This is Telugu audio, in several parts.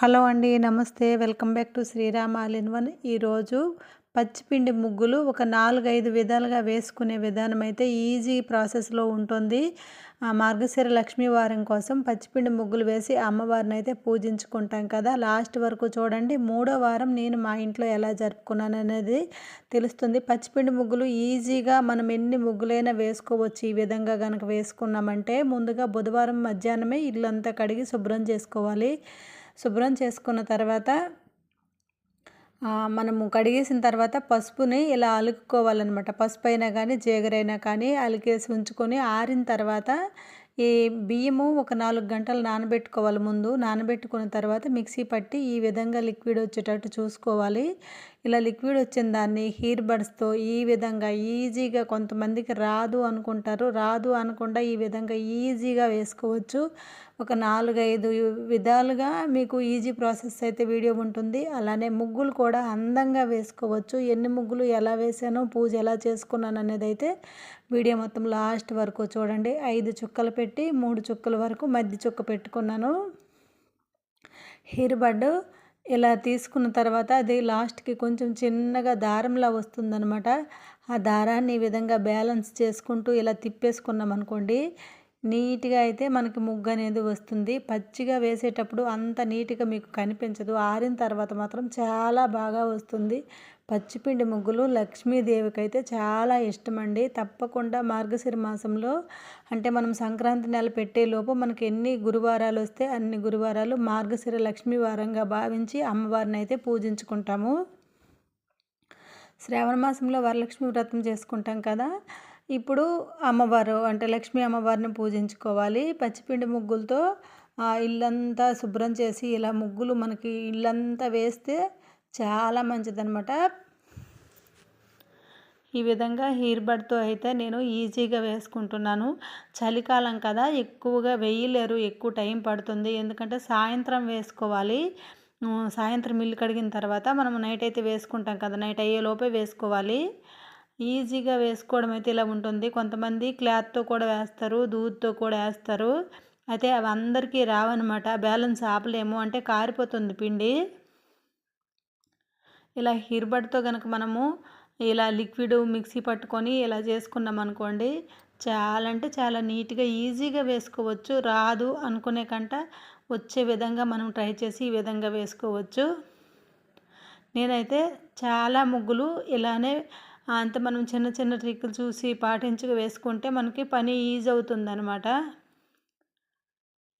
హలో అండి నమస్తే. Welcome back to Sriram all in one. ఈరోజు పచ్చిపిండి ముగ్గులు ఒక నాలుగైదు విధాలుగా వేసుకునే విధానం అయితే ఈజీ ప్రాసెస్లో ఉంటుంది. ఆ మార్గశిర లక్ష్మీ వారం కోసం పచ్చిపిండి ముగ్గులు వేసి అమ్మవారిని అయితే పూజించుకుంటాం కదా. లాస్ట్ వరకు చూడండి మూడో వారం నేను మా ఇంట్లో ఎలా జరుపుకున్నాను అనేది తెలుస్తుంది. పచ్చిపిండి ముగ్గులు ఈజీగా మనం ఎన్ని ముగ్గులైనా వేసుకోవచ్చు. ఈ విధంగా కనుక వేసుకున్నామంటే ముందుగా బుధవారం మధ్యాహ్నమే ఇల్లంతా కడిగి శుభ్రం చేసుకోవాలి. శుభ్రం చేసుకున్న తర్వాత మనము కడిగేసిన తర్వాత పసుపుని ఇలా అలుకుకోవాలన్నమాట. పసుపు అయినా కానీ జీగరైనా కానీ అలికేసి ఉంచుకొని ఆరిన తర్వాత ఈ బియ్యము ఒక నాలుగు గంటలు నానబెట్టుకోవాలి. ముందు నానబెట్టుకున్న తర్వాత మిక్సీ పట్టి ఈ విధంగా లిక్విడ్ వచ్చేటట్టు చూసుకోవాలి. ఇలా లిక్విడ్ వచ్చిన దాన్ని హీర్ బడ్స్తో ఈ విధంగా ఈజీగా కొంతమందికి రాదు అనుకుంటారు. రాదు అనకుండా ఈ విధంగా ఈజీగా వేసుకోవచ్చు. ఒక నాలుగైదు విధాలుగా మీకు ఈజీ ప్రాసెస్ అయితే వీడియో ఉంటుంది. అలానే ముగ్గులు కూడా అందంగా వేసుకోవచ్చు. ఎన్ని ముగ్గులు ఎలా వేసానో పూజ ఎలా చేసుకున్నాను అనేది అయితే వీడియో మొత్తం లాస్ట్ వరకు చూడండి. ఐదు చుక్కలు పెట్టి మూడు చుక్కల వరకు మధ్య చుక్క పెట్టుకున్నాను. హెయిర్ బడ్ ఇలా తీసుకున్న తర్వాత అది లాస్ట్కి కొంచెం చిన్నగా దారంలా వస్తుందనమాట ఆ దారాన్ని ఈ విధంగా బ్యాలెన్స్ చేసుకుంటూ ఇలా తిప్పేసుకున్నాం అనుకోండి నీట్గా అయితే మనకి ముగ్గు అనేది వస్తుంది. పచ్చిగా వేసేటప్పుడు అంత నీట్గా మీకు కనిపించదు. ఆరిన తర్వాత మాత్రం చాలా బాగా వస్తుంది. పచ్చిపిండి ముగ్గులు లక్ష్మీదేవికి అయితే చాలా ఇష్టమండి. తప్పకుండా మార్గశిర మాసంలో అంటే మనం సంక్రాంతి నెల పెట్టేలోపు మనకి ఎన్ని గురువారాలు వస్తే అన్ని గురువారాలు మార్గశిర లక్ష్మీ వారంగా భావించి అమ్మవారిని అయితే పూజించుకుంటాము. శ్రావణ మాసంలో వరలక్ష్మి వ్రతం చేసుకుంటాం కదా. ఇప్పుడు అమ్మవారు అంటే లక్ష్మీ అమ్మవారిని పూజించుకోవాలి. పచ్చిపిండి ముగ్గులతో ఇల్లంతా శుభ్రం చేసి ఇలా ముగ్గులు మనకి ఇల్లంతా వేస్తే చాలా మంచిదనమాట ఈ విధంగా హీర్ బడ్తో అయితే నేను ఈజీగా వేసుకుంటున్నాను. చలికాలం కదా ఎక్కువగా వేయలేరు ఎక్కువ టైం పడుతుంది. ఎందుకంటే సాయంత్రం వేసుకోవాలి. సాయంత్రం ఇల్లు కడిగిన తర్వాత మనం నైట్ అయితే వేసుకుంటాం కదా నైట్ అయ్యేలోపే వేసుకోవాలి. ఈజీగా వేసుకోవడం అయితే ఇలా ఉంటుంది. కొంతమంది క్లాత్తో కూడా వేస్తారు దూద్తో కూడా వేస్తారు. అయితే అవి అందరికీ రావన్నమాట. బ్యాలెన్స్ ఆపలేము. అంటే కారిపోతుంది పిండి. ఇలా హీర్బడ్తో కనుక మనము ఇలా లిక్విడ్ మిక్సీ పట్టుకొని ఇలా చేసుకున్నాం అనుకోండి చాలా అంటే చాలా నీట్గా ఈజీగా వేసుకోవచ్చు. రాదు అనుకునే కంట వచ్చే విధంగా మనం ట్రై చేసి ఈ విధంగా వేసుకోవచ్చు. నేనైతే చాలా ముగ్గులు ఇలానే అంత మనం చిన్న చిన్న ట్రిక్కులు చూసి పాటించి వేసుకుంటే మనకి పని ఈజీ అవుతుందనమాట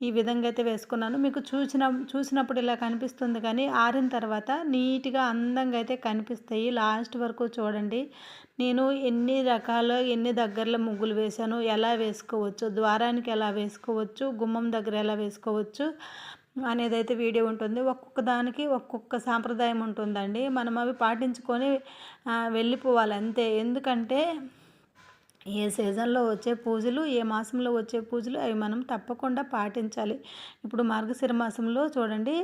ఈ విధంగా అయితే వేసుకున్నాను. మీకు చూసిన చూసినప్పుడు ఇలా కనిపిస్తుంది కానీ ఆరిన తర్వాత నీట్గా అందంగా అయితే కనిపిస్తాయి. లాస్ట్ వరకు చూడండి. నేను ఎన్ని రకాల ఎన్ని దగ్గరలో ముగ్గులు వేశాను ఎలా వేసుకోవచ్చు ద్వారానికి ఎలా వేసుకోవచ్చు గుమ్మం దగ్గర ఎలా వేసుకోవచ్చు అనేది అయితే వీడియో ఉంటుంది. ఒక్కొక్క దానికి ఒక్కొక్క సాంప్రదాయం ఉంటుందండి. మనం అవి పాటించుకొని వెళ్ళిపోవాలి అంతే. ఎందుకంటే ఏ సీజన్లో వచ్చే పూజలు ఏ మాసంలో వచ్చే పూజలు అవి మనం తప్పకుండా పాటించాలి. ఇప్పుడు మార్గశిర మాసంలో చూడండి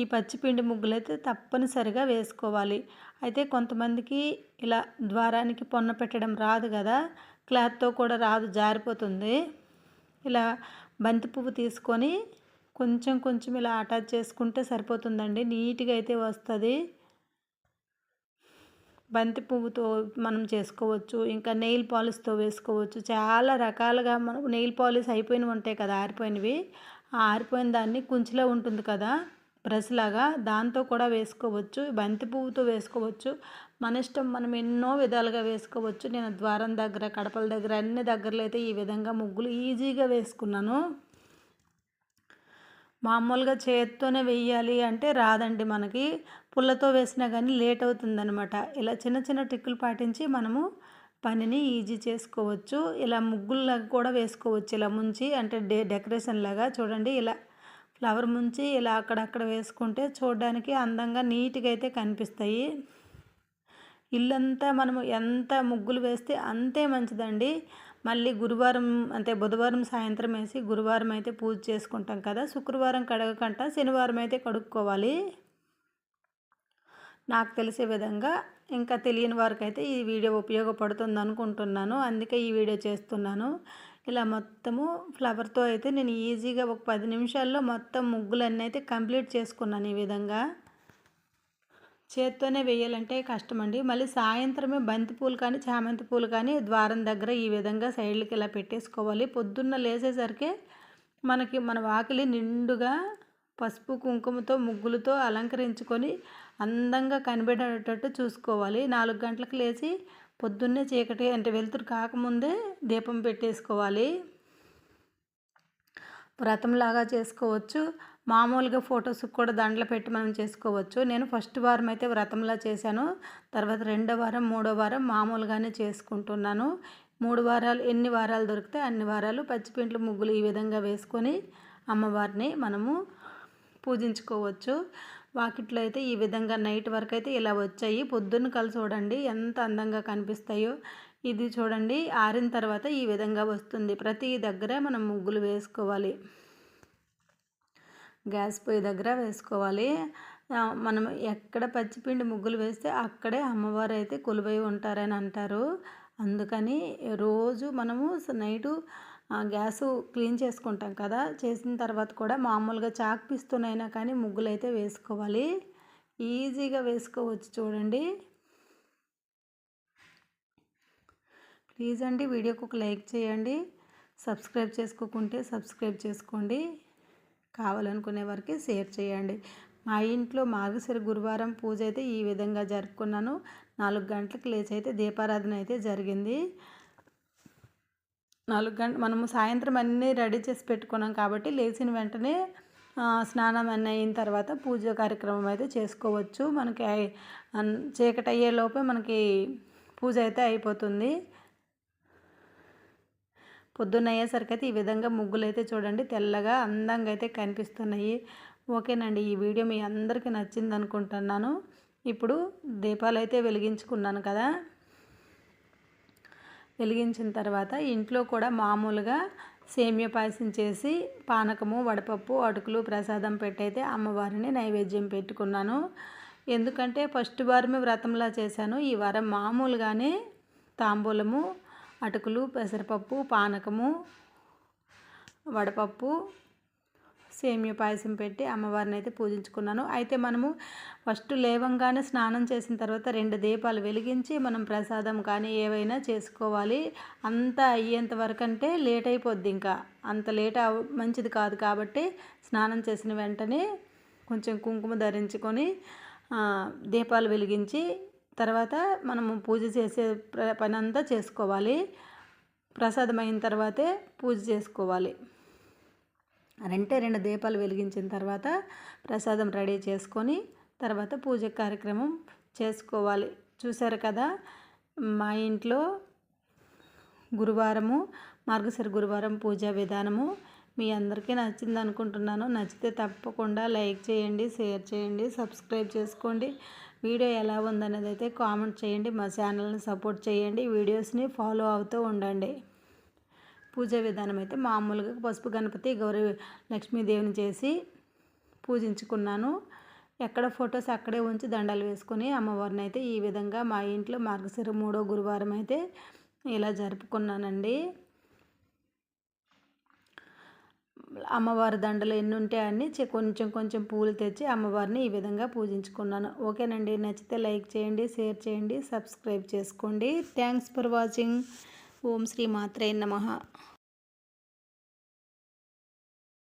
ఈ పచ్చిపిండి ముగ్గులు అయితే తప్పనిసరిగా వేసుకోవాలి. అయితే కొంతమందికి ఇలా ద్వారానికి పొన్న పెట్టడం రాదు కదా క్లాత్తో కూడా రాదు జారిపోతుంది. ఇలా బంతి పువ్వు తీసుకొని కొంచెం కొంచెం ఇలా అటాచ్ చేసుకుంటే సరిపోతుందండి. నీట్గా అయితే వస్తుంది. బంతి పువ్వుతో మనం చేసుకోవచ్చు ఇంకా నెయిల్ పాలిష్తో వేసుకోవచ్చు. చాలా రకాలుగా మనం నెయిల్ పాలిష్ అయిపోయినవి ఉంటాయి కదా ఆరిపోయినవి. ఆరిపోయిన దాన్ని కుంచిలో ఉంటుంది కదా బ్రష్ లాగా దాంతో కూడా వేసుకోవచ్చు బంతి పువ్వుతో వేసుకోవచ్చు. మన ఇష్టం మనం ఎన్నో విధాలుగా వేసుకోవచ్చు. నేను ద్వారం దగ్గర కడపల దగ్గర అన్ని దగ్గరలో అయితే ఈ విధంగా ముగ్గులు ఈజీగా వేసుకున్నాను. మామూలుగా చేత్తోనే వెయ్యాలి అంటే రాదండి మనకి. పుల్లతో వేసినా కానీ లేట్ అవుతుందనమాట ఇలా చిన్న చిన్న టిక్కులు పాటించి మనము పనిని ఈజీ చేసుకోవచ్చు. ఇలా ముగ్గుల్లాగా కూడా వేసుకోవచ్చు. ఇలా ముంచి అంటే డే డెకరేషన్ లాగా చూడండి. ఇలా ఫ్లవర్ ముంచి ఇలా అక్కడక్కడ వేసుకుంటే చూడడానికి అందంగా నీట్గా అయితే కనిపిస్తాయి. ఇల్లంతా మనము ఎంత ముగ్గులు వేస్తే అంతే మంచిదండి. మళ్ళీ గురువారం అంటే బుధవారం సాయంత్రం వేసి గురువారం అయితే పూజ చేసుకుంటాం కదా. శుక్రవారం కడగకంట శనివారం అయితే కడుక్కోవాలి. నాకు తెలిసే విధంగా ఇంకా తెలియని వారికి అయితే ఈ వీడియో ఉపయోగపడుతుంది అనుకుంటున్నాను. అందుకే ఈ వీడియో చేస్తున్నాను. ఇలా మొత్తము ఫ్లవర్తో అయితే నేను ఈజీగా ఒక పది నిమిషాల్లో మొత్తం ముగ్గులన్నీ అయితే కంప్లీట్ చేసుకున్నాను ఈ విధంగా. చేత్తోనే వేయాలంటే కష్టమండి. మళ్ళీ సాయంత్రమే బంతి పూలు కానీ చామంతి పూలు కానీ ద్వారం దగ్గర ఈ విధంగా సైడ్లకి ఇలా పెట్టేసుకోవాలి. పొద్దున్న లేచేసరికి మనకి మన వాకిలి నిండుగా పసుపు కుంకుమతో ముగ్గులతో అలంకరించుకొని అందంగా కనిపెట్టేటట్టు చూసుకోవాలి. నాలుగు గంటలకు లేచి పొద్దున్నే చీకటి అంటే వెలుతురు కాకముందే దీపం పెట్టేసుకోవాలి. వ్రతంలాగా చేసుకోవచ్చు. మామూలుగా ఫొటోస్కి కూడా దండలు పెట్టి మనం చేసుకోవచ్చు. నేను ఫస్ట్ వారం అయితే వ్రతంలా చేశాను. తర్వాత రెండో వారం మూడో వారం మామూలుగానే చేసుకుంటున్నాను. మూడు వారాలు ఎన్ని వారాలు దొరికితే అన్ని వారాలు పచ్చిపింట్లు ముగ్గులు ఈ విధంగా వేసుకొని అమ్మవారిని మనము పూజించుకోవచ్చు. వాకిట్లో అయితే ఈ విధంగా నైట్ వరకు అయితే ఇలా వచ్చాయి. పొద్దున్న కలిసి చూడండి ఎంత అందంగా కనిపిస్తాయో. ఇది చూడండి ఆరిన తర్వాత ఈ విధంగా వస్తుంది. ప్రతి దగ్గర మనం ముగ్గులు వేసుకోవాలి. గ్యాస్ పొయ్యి దగ్గర వేసుకోవాలి. మనం ఎక్కడ పచ్చిపిండి ముగ్గులు వేస్తే అక్కడే అమ్మవారు అయితే కొలువై ఉంటారని అంటారు. అందుకని రోజు మనము నైటు గ్యాస్ క్లీన్ చేసుకుంటాం కదా. చేసిన తర్వాత కూడా మామూలుగా చాక్ పిస్తూనైనా కానీ ముగ్గులు అయితే వేసుకోవాలి. ఈజీగా వేసుకోవచ్చు చూడండి. ప్లీజ్ అండి వీడియోకి ఒక లైక్ చేయండి. సబ్స్క్రైబ్ చేసుకోకుంటే సబ్స్క్రైబ్ చేసుకోండి. కావాలనుకునే వారికి షేర్ చేయండి. మా ఇంట్లో మార్గశిర గురువారం పూజ అయితే ఈ విధంగా జరుపుకున్నాను. నాలుగు గంటలకు లేచి అయితే దీపారాధన అయితే జరిగింది. నాలుగు గంట మనము సాయంత్రం అన్నీ రెడీ చేసి పెట్టుకున్నాం కాబట్టి లేచిన వెంటనే స్నానం అన్నీ అయిన తర్వాత పూజ కార్యక్రమం అయితే చేసుకోవచ్చు. మనకి చీకటి అయ్యేలోపే మనకి పూజ అయితే అయిపోతుంది. పొద్దున్న అయ్యేసరికి అయితే ఈ విధంగా ముగ్గులు అయితే చూడండి తెల్లగా అందంగా అయితే కనిపిస్తున్నాయి. ఓకేనండి ఈ వీడియో మీ అందరికీ నచ్చింది అనుకుంటున్నాను ఇప్పుడు దీపాలు అయితే వెలిగించుకున్నాను కదా. వెలిగించిన తర్వాత ఇంట్లో కూడా మామూలుగా సేమియా పాయసం చేసి పానకము వడపప్పు అటుకులు ప్రసాదం పెట్టయితే అమ్మవారిని నైవేద్యం పెట్టుకున్నాను. ఎందుకంటే ఫస్ట్ వారమే వ్రతంలా చేశాను. ఈ వారం మామూలుగానే తాంబూలము అటుకులు పెసరపప్పు పానకము వడపప్పు సేమియా పాయసం పెట్టి అమ్మవారిని అయితే పూజించుకున్నాను. అయితే మనము ఫస్ట్ లేవంగానే స్నానం చేసిన తర్వాత రెండు దీపాలు వెలిగించి మనం ప్రసాదం కానీ ఏవైనా చేసుకోవాలి. అంతా అయ్యేంత వరకు అంటే లేట్ అయిపోద్ది ఇంకా. అంత లేట్ మంచిది కాదు కాబట్టి స్నానం చేసిన వెంటనే కొంచెం కుంకుమ ధరించుకొని దీపాలు వెలిగించి తర్వాత మనము పూజ చేసే పని అంతా చేసుకోవాలి. ప్రసాదం అయిన తర్వాతే పూజ చేసుకోవాలి. రెంటే రెండు దీపాలు వెలిగించిన తర్వాత ప్రసాదం రెడీ చేసుకొని తర్వాత పూజ కార్యక్రమం చేసుకోవాలి. చూసారు కదా మా ఇంట్లో గురువారము మార్గశిర గురువారం పూజా విధానము. మీ అందరికీ నచ్చింది అనుకుంటున్నాను నచ్చితే తప్పకుండా లైక్ చేయండి షేర్ చేయండి సబ్స్క్రైబ్ చేసుకోండి. వీడియో ఎలా ఉందనేది అయితే కామెంట్ చేయండి మా ఛానల్ని సపోర్ట్ చేయండి వీడియోస్ని ఫాలో అవుతూ ఉండండి. పూజ విధానం అయితే మామూలుగా పసుపు గణపతి గౌరీ లక్ష్మీదేవిని చేసి పూజించుకున్నాను. ఎక్కడ ఫొటోస్ అక్కడే ఉంచి దండలు వేసుకొని అమ్మవారిని అయితే ఈ విధంగా మా ఇంట్లో మార్గశిర మూడో గురువారం అయితే ఇలా జరుపుకున్నానండి. అమ్మవారి దండలు ఎన్ని ఉంటే అన్ని కొంచెం కొంచెం పూలు తెచ్చి అమ్మవారిని ఈ విధంగా పూజించుకున్నాను. ఓకేనండి. నచ్చితే లైక్ చేయండి షేర్ చేయండి సబ్స్క్రైబ్ చేసుకోండి. Thanks for watching. ఓం శ్రీ మాత్రే నమ.